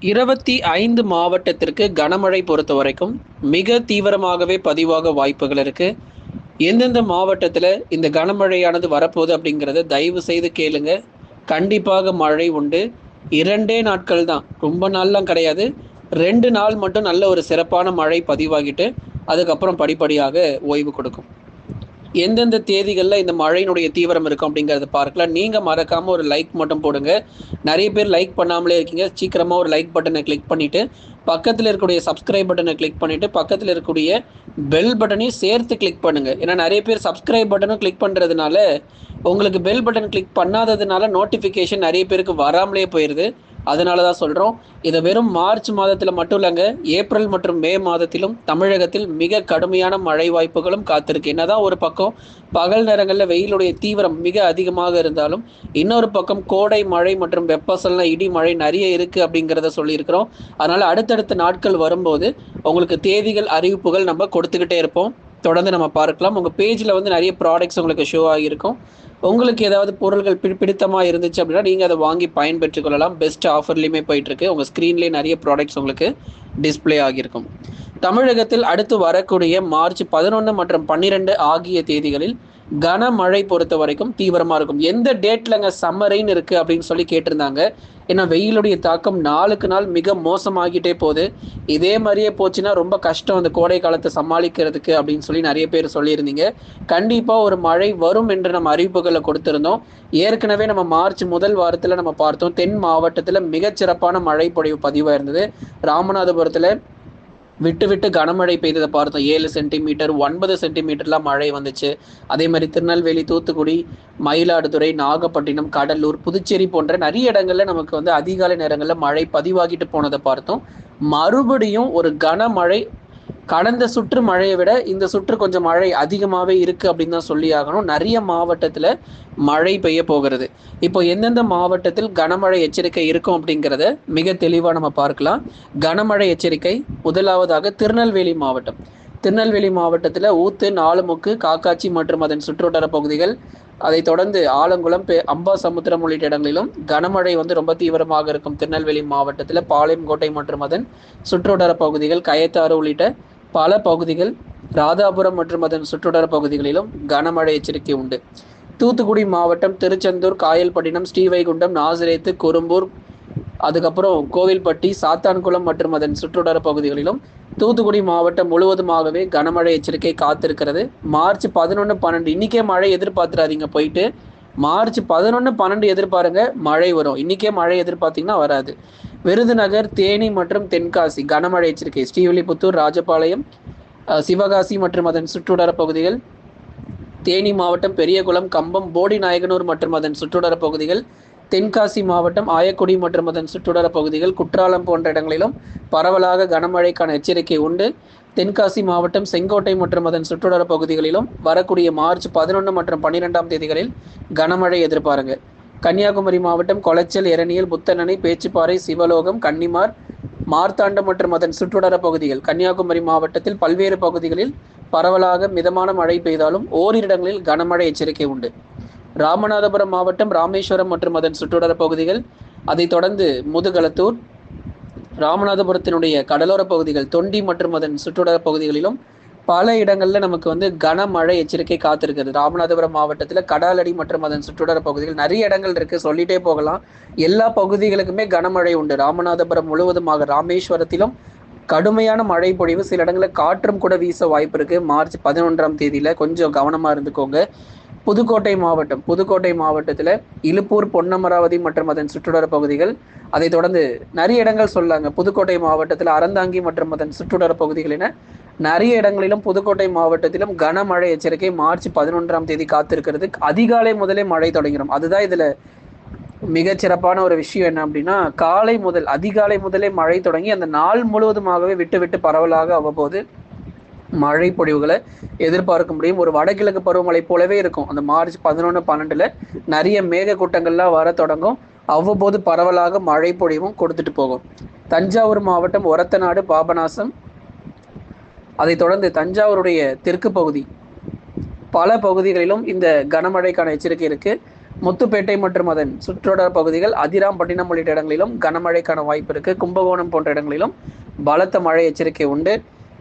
இருபத்தி ஐந்து மாவட்டத்திற்கு கனமழை பொறுத்த வரைக்கும் மிக தீவிரமாகவே பதிவாக வாய்ப்புகள் இருக்கு. எந்தெந்த மாவட்டத்தில் இந்த கனமழையானது வரப்போகுது அப்படிங்கிறத தயவு செய்து கேளுங்க. கண்டிப்பாக மழை உண்டு. இரண்டே நாட்கள் தான். ரொம்ப நாள்லாம் கிடையாது. ரெண்டு நாள் மட்டும் நல்ல ஒரு சிறப்பான மழை பதிவாகிட்டு அதுக்கப்புறம் படிப்படியாக ஓய்வு கொடுக்கும். எந்தெந்த தேதிகளில் இந்த மழையினுடைய தீவிரம் இருக்கும் அப்படிங்கிறத பார்க்கலாம் நீங்கள் மறக்காமல் ஒரு லைக் மட்டும் போடுங்க. நிறைய பேர் லைக் பண்ணாமலே இருக்கீங்க. சீக்கிரமாக ஒரு லைக் பட்டனை கிளிக் பண்ணிவிட்டு பக்கத்தில் இருக்கக்கூடிய சப்ஸ்கிரைப் பட்டனை கிளிக் பண்ணிவிட்டு பக்கத்தில் இருக்கக்கூடிய பெல் பட்டனையும் சேர்த்து கிளிக் பண்ணுங்கள் ஏன்னா நிறைய பேர் சப்ஸ்கிரைப் பட்டனும் கிளிக் பண்ணுறதுனால உங்களுக்கு பெல் பட்டன் கிளிக் பண்ணாததுனால நோட்டிஃபிகேஷன் நிறைய பேருக்கு வராமலே போயிடுது அதனால தான் சொல்கிறோம் இதை வெறும் மார்ச் மாதத்தில் மட்டும் இல்லைங்க ஏப்ரல் மற்றும் மே மாதத்திலும் தமிழகத்தில் மிக கடுமையான மழை வாய்ப்புகளும் காத்திருக்கு. என்னதான் ஒரு பக்கம் பகல் நேரங்களில் வெயிலுடைய தீவிரம் மிக அதிகமாக இருந்தாலும் இன்னொரு பக்கம் கோடை மழை மற்றும் வெப்பசலன இடி மழை நிறைய இருக்குது அப்படிங்கிறத சொல்லியிருக்கிறோம். அதனால் அடுத்தடுத்த நாட்கள் வரும்போது உங்களுக்கு தேதிகள் அறிவிப்புகள் நம்ம கொடுத்துக்கிட்டே இருப்போம். தொடர்ந்து நம்ம பார்க்கலாம். உங்கள் பேஜில் வந்து நிறைய ப்ராடக்ட்ஸ் உங்களுக்கு ஷோ ஆகியிருக்கும். உங்களுக்கு ஏதாவது பொருள்கள் பி பிடித்தமாக இருந்துச்சு அப்படின்னா நீங்கள் அதை வாங்கி பயன்பெற்றுக் கொள்ளலாம். பெஸ்ட் ஆஃபர்லேயுமே போயிட்டுருக்கு. உங்கள் ஸ்க்ரீன்லேயே நிறைய ப்ராடக்ட்ஸ் உங்களுக்கு டிஸ்பிளே ஆகியிருக்கும். தமிழகத்தில் அடுத்து வரக்கூடிய மார்ச் பதினொன்று மற்றும் பன்னிரெண்டு ஆகிய தேதிகளில் கனமழை பொறுத்த வரைக்கும் தீவிரமாக இருக்கும். எந்த டேட்லங்க சம்மரைன்னு இருக்குது அப்படின்னு சொல்லி கேட்டிருந்தாங்க. ஏன்னா வெயிலுடைய தாக்கம் நாளுக்கு நாள் மிக மோசமாகிட்டே போகுது. இதே மாதிரியே போச்சுன்னா ரொம்ப கஷ்டம் அந்த கோடை காலத்தை சமாளிக்கிறதுக்கு அப்படின்னு சொல்லி நிறைய பேர் சொல்லியிருந்தீங்க. கண்டிப்பாக ஒரு மழை வரும் என்று நம்ம அறிவிப்புகளை கொடுத்திருந்தோம். ஏற்கனவே நம்ம மார்ச் முதல் வாரத்தில் நம்ம பார்த்தோம். தென் மாவட்டத்தில் மிகச்சிறப்பான மழை பொழிவு பதிவாக இருந்தது ராமநாதபுரத்தில் விட்டு விட்டு கனமழை பெய்ததை பார்த்தோம். ஏழு சென்டிமீட்டர் ஒன்பது சென்டிமீட்டர்லாம் மழை வந்துச்சு. அதே மாதிரி திருநெல்வேலி தூத்துக்குடி மயிலாடுதுறை நாகப்பட்டினம் கடலூர் புதுச்சேரி போன்ற நிறைய இடங்கள்ல நமக்கு வந்து அதிகாலை நேரங்களில் மழை பதிவாகிட்டு போனதை பார்த்தோம். மறுபடியும் ஒரு கனமழை கடந்த சுற்று மழையை விட இந்த சுற்று கொஞ்சம் மழை அதிகமாகவே இருக்கு அப்படின்னு தான் சொல்லி ஆகணும். நிறைய மாவட்டத்தில் மழை பெய்ய போகிறது. இப்போ எந்தெந்த மாவட்டத்தில் கனமழை எச்சரிக்கை இருக்கும் அப்படிங்கிறத மிக தெளிவாக நம்ம பார்க்கலாம். கனமழை எச்சரிக்கை முதலாவதாக திருநெல்வேலி மாவட்டம். திருநெல்வேலி மாவட்டத்தில் ஊத்து நாலுமுக்கு காக்காச்சி மற்றும் அதன் சுற்றுவட்டார பகுதிகள் அதைத் தொடர்ந்து ஆலங்குளம் பெ அம்பா சமுத்திரம் உள்ளிட்ட இடங்களிலும் கனமழை வந்து ரொம்ப தீவிரமாக இருக்கும். திருநெல்வேலி மாவட்டத்தில் பாளையங்கோட்டை மற்றும் அதன் சுற்றுவட்டார பகுதிகள் கயத்தாறு உள்ளிட்ட பல பகுதிகள் ராதாபுரம் மற்றும் அதன் சுற்றுவட்டார பகுதிகளிலும் கனமழை எச்சரிக்கை உண்டு. தூத்துக்குடி மாவட்டம் திருச்செந்தூர் காயல்பட்டினம் ஸ்ரீவைகுண்டம் நாசிரேத்து குறும்பூர் அதுக்கப்புறம் கோவில்பட்டி சாத்தான்குளம் மற்றும் அதன் சுற்றுவட்டார பகுதிகளிலும் தூத்துக்குடி மாவட்டம் முழுவதுமாகவே கனமழை எச்சரிக்கை காத்திருக்கிறது. மார்ச் பதினொன்று பன்னெண்டு இன்றைக்கே மழை எதிர்பார்த்துறாதீங்க போயிட்டு. மார்ச் பதினொன்று பன்னெண்டு எதிர்பாருங்க மழை வரும். இன்னைக்கே மழை எதிர்பார்த்தீங்கன்னா வராது. விருதுநகர் தேனி மற்றும் தென்காசி கனமழை எச்சரிக்கை. ஸ்ரீவில்லிபுத்தூர் ராஜபாளையம் சிவகாசி மற்றும் அதன் சுற்றுவட்டார பகுதிகள் தேனி மாவட்டம் பெரியகுளம் கம்பம் போடி நாயகனூர் மற்றும் அதன் சுற்றுவட்டார பகுதிகள் தென்காசி மாவட்டம் ஆயக்குடி மற்றும் அதன் சுற்றுவட்டார பகுதிகள் குற்றாலம் போன்ற இடங்களிலும் பரவலாக கனமழைக்கான எச்சரிக்கை உண்டு. தென்காசி மாவட்டம் செங்கோட்டை மற்றும் அதன் சுற்றுவட்டார பகுதிகளிலும் வரக்கூடிய மார்ச் பதினொன்று மற்றும் பன்னிரெண்டாம் தேதிகளில் கனமழை எதிர்பாருங்க. கன்னியாகுமரி மாவட்டம் கொளச்சல் எரணியல் புத்தனணை பேச்சுப்பாறை சிவலோகம் கன்னிமார் மார்த்தாண்டம் மற்றும் அதன் சுற்றுவட்டார பகுதிகள். கன்னியாகுமரி மாவட்டத்தில் பல்வேறு பகுதிகளில் பரவலாக மிதமான மழை பெய்தாலும் ஓரிரு இடங்களில் கனமழை எச்சரிக்கை உண்டு. ராமநாதபுரம் மாவட்டம் ராமேஸ்வரம் மற்றும் அதன் சுற்றுவட்டார பகுதிகள் அதைத் தொடர்ந்து முதுகலத்தூர் ராமநாதபுரத்தினுடைய கடலோர பகுதிகள் தொண்டி மற்றும் அதன் சுற்றுவட்டார பகுதிகளிலும் பல இடங்களில் நமக்கு வந்து கனமழை எச்சரிக்கை காத்திருக்கிறது ராமநாதபுரம் மாவட்டத்தில் கடாலடி மற்றும் அதன் சுற்றுடர பகுதிகள் நிறைய இடங்கள் இருக்கு. சொல்லிட்டே போகலாம். எல்லா பகுதிகளுக்குமே கனமழை உண்டு. ராமநாதபுரம் முழுவதுமாக ராமேஸ்வரத்திலும் கடுமையான மழை பொழிவு. சில இடங்களில் காற்றும் கூட வீச வாய்ப்பு இருக்கு. மார்ச் பதினொன்றாம் தேதியில கொஞ்சம் கவனமா இருந்துக்கோங்க. புதுக்கோட்டை மாவட்டம் புதுக்கோட்டை மாவட்டத்தில் இலுப்பூர் பொன்னமராவதி மற்றும் அதன் சுற்றுடர பகுதிகள் அதைத் தொடர்ந்து நிறைய இடங்கள் சொல்லாங்க. புதுக்கோட்டை மாவட்டத்தில் அறந்தாங்கி மற்றும் அதன் சுற்றுடர பகுதிகள் என நிறைய இடங்களிலும் புதுக்கோட்டை மாவட்டத்திலும் கனமழை எச்சரிக்கை மார்ச் பதினொன்றாம் தேதி காத்திருக்கிறது. அதிகாலை முதலே மழை தொடங்கிடும் அதுதான் இதுல மிகச்சிறப்பான ஒரு விஷயம் என்ன அப்படின்னா காலை முதல் அதிகாலை முதலே மழை தொடங்கி அந்த நாள் முழுவதுமாகவே விட்டு விட்டு பரவலாக அவ்வப்போது மழை பொழிவுகளை எதிர்பார்க்க முடியும். ஒரு வடகிழக்கு பருவமழை போலவே இருக்கும். அந்த மார்ச் பதினொன்று பன்னெண்டுல நிறைய மேக கூட்டங்கள்லாம் வர தொடங்கும். அவ்வப்போது பரவலாக மழை பொழிவும் கொடுத்துட்டு போகும். தஞ்சாவூர் மாவட்டம் ஒரத்தநாடு பாபநாசம் அதைத் தொடர்ந்து தஞ்சாவூருடைய தெற்கு பகுதி. பல பகுதிகளிலும் இந்த கனமழைக்கான எச்சரிக்கை இருக்கு. முத்துப்பேட்டை மற்றும் அதன் சுற்றுவட்டார பகுதிகள் அதிராம்பட்டினம் உள்ளிட்ட இடங்களிலும் கனமழைக்கான வாய்ப்பு இருக்கு. கும்பகோணம் போன்ற இடங்களிலும் பலத்த மழை எச்சரிக்கை உண்டு.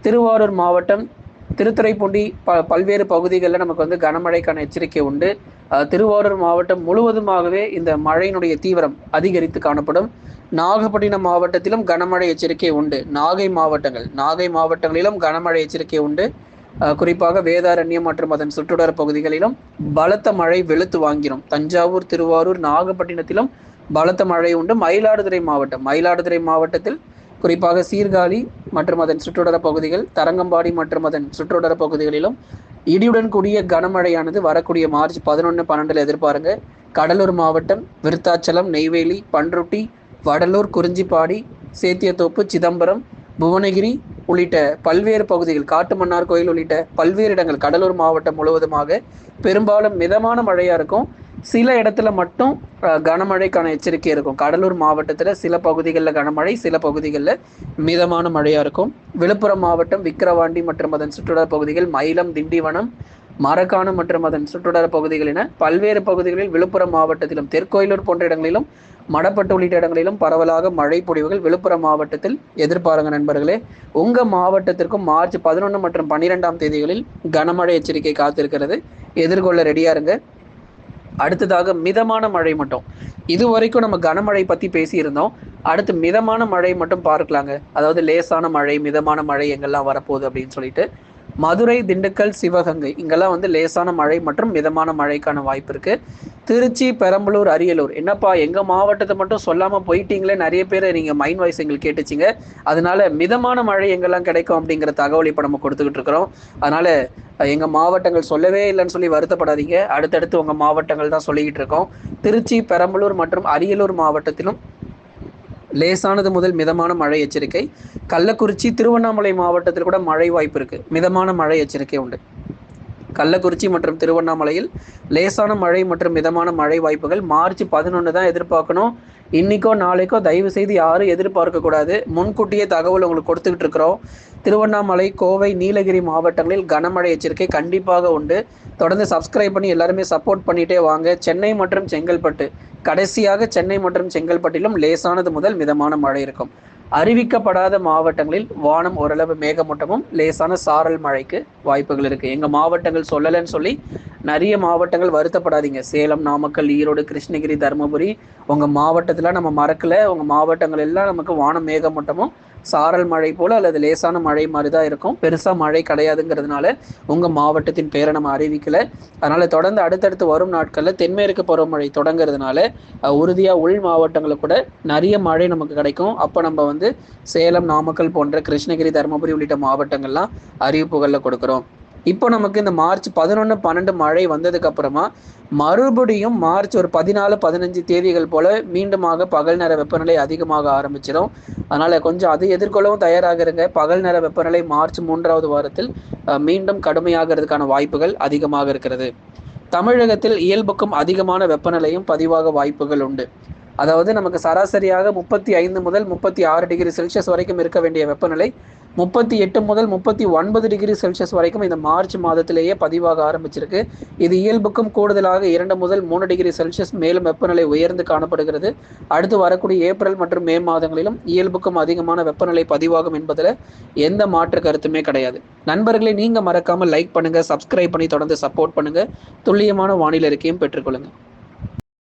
திருவாரூர் மாவட்டம் திருத்துறைப்பூண்டி ப பல்வேறு பகுதிகளில் நமக்கு வந்து கனமழைக்கான எச்சரிக்கை உண்டு. திருவாரூர் மாவட்டம் முழுவதுமாகவே இந்த மழையினுடைய தீவிரம் அதிகரித்து காணப்படும். நாகப்பட்டினம் மாவட்டத்திலும் கனமழை எச்சரிக்கை உண்டு. நாகை மாவட்டங்கள் நாகை மாவட்டங்களிலும் கனமழை எச்சரிக்கை உண்டு. குறிப்பாக வேதாரண்யம் மற்றும் அதன் சுற்றுடர பகுதிகளிலும் பலத்த மழை வெளுத்து வாங்கினோம் தஞ்சாவூர் திருவாரூர் நாகப்பட்டினத்திலும் பலத்த மழை உண்டு. மயிலாடுதுறை மாவட்டம் மயிலாடுதுறை மாவட்டத்தில் குறிப்பாக சீர்காழி மற்றும் அதன் சுற்றுடர பகுதிகள் தரங்கம்பாடி மற்றும் அதன் சுற்றுடர பகுதிகளிலும் இடியுடன் கூடிய கனமழையானது வரக்கூடிய மார்ச் பதினொன்று பன்னெண்டில் எதிர்பாருங்க. கடலூர் மாவட்டம் விருத்தாச்சலம் நெய்வேலி பன்ருட்டி வடலூர் குறிஞ்சிப்பாடி சேத்தியத்தோப்பு சிதம்பரம் புவனகிரி உள்ளிட்ட பல்வேறு பகுதிகள் காட்டுமன்னார் கோயில் உள்ளிட்ட பல்வேறு இடங்கள் கடலூர் மாவட்டம் முழுவதுமாக பெரும்பாலும் மிதமான மழையாக இருக்கும். சில இடத்துல மட்டும் கனமழைக்கான எச்சரிக்கை இருக்கும். கடலூர் மாவட்டத்தில் சில பகுதிகளில் கனமழை சில பகுதிகளில் மிதமான மழையாக இருக்கும். விழுப்புரம் மாவட்டம் விக்கிரவாண்டி மற்றும் அதன் சுற்றுலா பகுதிகள் மயிலம் திண்டிவனம் மரக்காணம் மற்றும் அதன் சுற்றுலா பகுதிகள் என பல்வேறு பகுதிகளில் விழுப்புரம் மாவட்டத்திலும் தெற்கோயிலூர் போன்ற இடங்களிலும் மடப்பட்டு உள்ளிட்ட இடங்களிலும் பரவலாக மழை பொழிவுகள். விழுப்புரம் மாவட்டத்தில் எதிர்பாருங்க நண்பர்களே உங்க மாவட்டத்திற்கும் மார்ச் பதினொன்று மற்றும் பன்னிரெண்டாம் தேதிகளில் கனமழை எச்சரிக்கை காத்திருக்கிறது. எதிர்கொள்ள ரெடியா இருங்க. அடுத்ததாக மிதமான மழை மட்டும். இது வரைக்கும் நம்ம கனமழை பத்தி பேசியிருந்தோம். அடுத்து மிதமான மழை மட்டும் பார்க்கலாங்க. அதாவது லேசான மழை மிதமான மழை எங்கெல்லாம் வரப்போகுது அப்படின்னு சொல்லிட்டு. மதுரை திண்டுக்கல் சிவகங்கை. இங்கெல்லாம் வந்து லேசான மழை மற்றும் மிதமான மழைக்கான வாய்ப்பு இருக்கு. திருச்சி பெரம்பலூர் அரியலூர். என்னப்பா எங்க மாவட்டத்தை மட்டும் சொல்லாம போயிட்டீங்களே? நிறைய பேர் நீங்க மைண்ட் வாய்ஸ் எங்களுக்கு கேட்டுச்சிங்க. அதனால மிதமான மழை எங்கெல்லாம் கிடைக்கும் அப்படிங்கிற தகவல் இப்போ நம்ம கொடுத்துக்கிட்டு இருக்கிறோம். அதனால எங்க மாவட்டங்கள் சொல்லவே இல்லைன்னு சொல்லி வருத்தப்படாதீங்க. அடுத்தடுத்து உங்க மாவட்டங்கள் தான் சொல்லிக்கிட்டு இருக்கோம். திருச்சி பெரம்பலூர் மற்றும் அரியலூர் மாவட்டத்திலும் லேசானது முதல் மிதமான மழை எச்சரிக்கை. கள்ளக்குறிச்சி திருவண்ணாமலை மாவட்டத்தில் கூட மழை வாய்ப்பு இருக்குது மிதமான மழை எச்சரிக்கை உண்டு. கள்ளக்குறிச்சி மற்றும் திருவண்ணாமலையில் லேசான மழை மற்றும் மிதமான மழை வாய்ப்புகள். மார்ச் பதினொன்று தான் எதிர்பார்க்கணும். இன்னைக்கோ நாளைக்கோ தயவு செய்து யாரும் எதிர்பார்க்க கூடாது. முன்கூட்டியே தகவல் உங்களுக்கு கொடுத்துக்கிட்டு இருக்கிறோம். திருவண்ணாமலை கோவை நீலகிரி மாவட்டங்களில் கனமழை எச்சரிக்கை கண்டிப்பாக உண்டு. தொடர்ந்து சப்ஸ்கிரைப் பண்ணி எல்லாருமே சப்போர்ட் பண்ணிட்டே வாங்க. சென்னை மற்றும் செங்கல்பட்டு. கடைசியாக சென்னை மற்றும் செங்கல்பட்டிலும் லேசானது முதல் மிதமான மழை இருக்கும். அறிவிக்கப்படாத மாவட்டங்களில் வானம் ஓரளவு மேகமூட்டமும் லேசான சாரல் மழைக்கு வாய்ப்புகள் இருக்கு. எங்க மாவட்டங்கள் சொல்லலைன்னு சொல்லி நிறைய மாவட்டங்கள் வருத்தப்படாதீங்க. சேலம் நாமக்கல் ஈரோடு கிருஷ்ணகிரி தருமபுரி உங்க மாவட்டத்துல நம்ம மறக்கல. உங்க மாவட்டங்கள் எல்லாம் நமக்கு வானம் மேகமூட்டமும் சாரல் மழை போல அல்லது லேசான மழை மாதிரி தான் இருக்கும். பெருசாக மழை கிடையாதுங்கிறதுனால உங்கள் மாவட்டத்தின் பேரை நம்ம அறிவிக்கலை. அதனால் தொடர்ந்து அடுத்தடுத்து வரும் நாட்களில் தென்மேற்கு பருவமழை தொடங்குறதுனால உறுதியாக உள் மாவட்டங்களில் கூட நிறைய மழை நமக்கு கிடைக்கும். அப்போ நம்ம வந்து சேலம் நாமக்கல் போன்ற கிருஷ்ணகிரி தருமபுரி உள்ளிட்ட மாவட்டங்கள்லாம் அறிவிப்புகளில் கொடுக்குறோம். இப்போ நமக்கு இந்த மார்ச் பதினொன்று பன்னெண்டு மழை வந்ததுக்கு அப்புறமா மறுபடியும் மார்ச் ஒரு பதினாலு பதினஞ்சு தேதிகள் போல மீண்டுமாக பகல் நேர வெப்பநிலை அதிகமாக ஆரம்பிச்சிடும். அதனால கொஞ்சம் அதை எதிர்கொள்ளவும் தயாராக இருங்க. பகல் நேர வெப்பநிலை மார்ச் மூன்றாவது வாரத்தில் மீண்டும் கடுமையாகிறதுக்கான வாய்ப்புகள் அதிகமாக இருக்கிறது. தமிழகத்தில் இயல்புக்கும் அதிகமான வெப்பநிலையும் பதிவாக வாய்ப்புகள் உண்டு. அதாவது நமக்கு சராசரியாக முப்பத்தி ஐந்து முதல் முப்பத்தி ஆறு டிகிரி செல்சியஸ் வரைக்கும் இருக்க வேண்டிய வெப்பநிலை முப்பத்தி எட்டு முதல் முப்பத்தி ஒன்பது டிகிரி செல்சியஸ் வரைக்கும் இந்த மார்ச் மாதத்திலேயே பதிவாக ஆரம்பிச்சிருக்கு. இது இயல்புக்கும் கூடுதலாக இரண்டு முதல் மூணு டிகிரி செல்சியஸ் மேலும் வெப்பநிலை உயர்ந்து காணப்படுகிறது. அடுத்து வரக்கூடிய ஏப்ரல் மற்றும் மே மாதங்களிலும் இயல்புக்கும் அதிகமான வெப்பநிலை பதிவாகும் என்பதில் எந்த மாற்று கருத்துமே கிடையாது. நண்பர்களை நீங்கள் மறக்காமல் லைக் பண்ணுங்கள் சப்ஸ்கிரைப் பண்ணி தொடர்ந்து சப்போர்ட் பண்ணுங்கள் துல்லியமான வானிலை அறிக்கையும் பெற்றுக்கொள்ளுங்கள்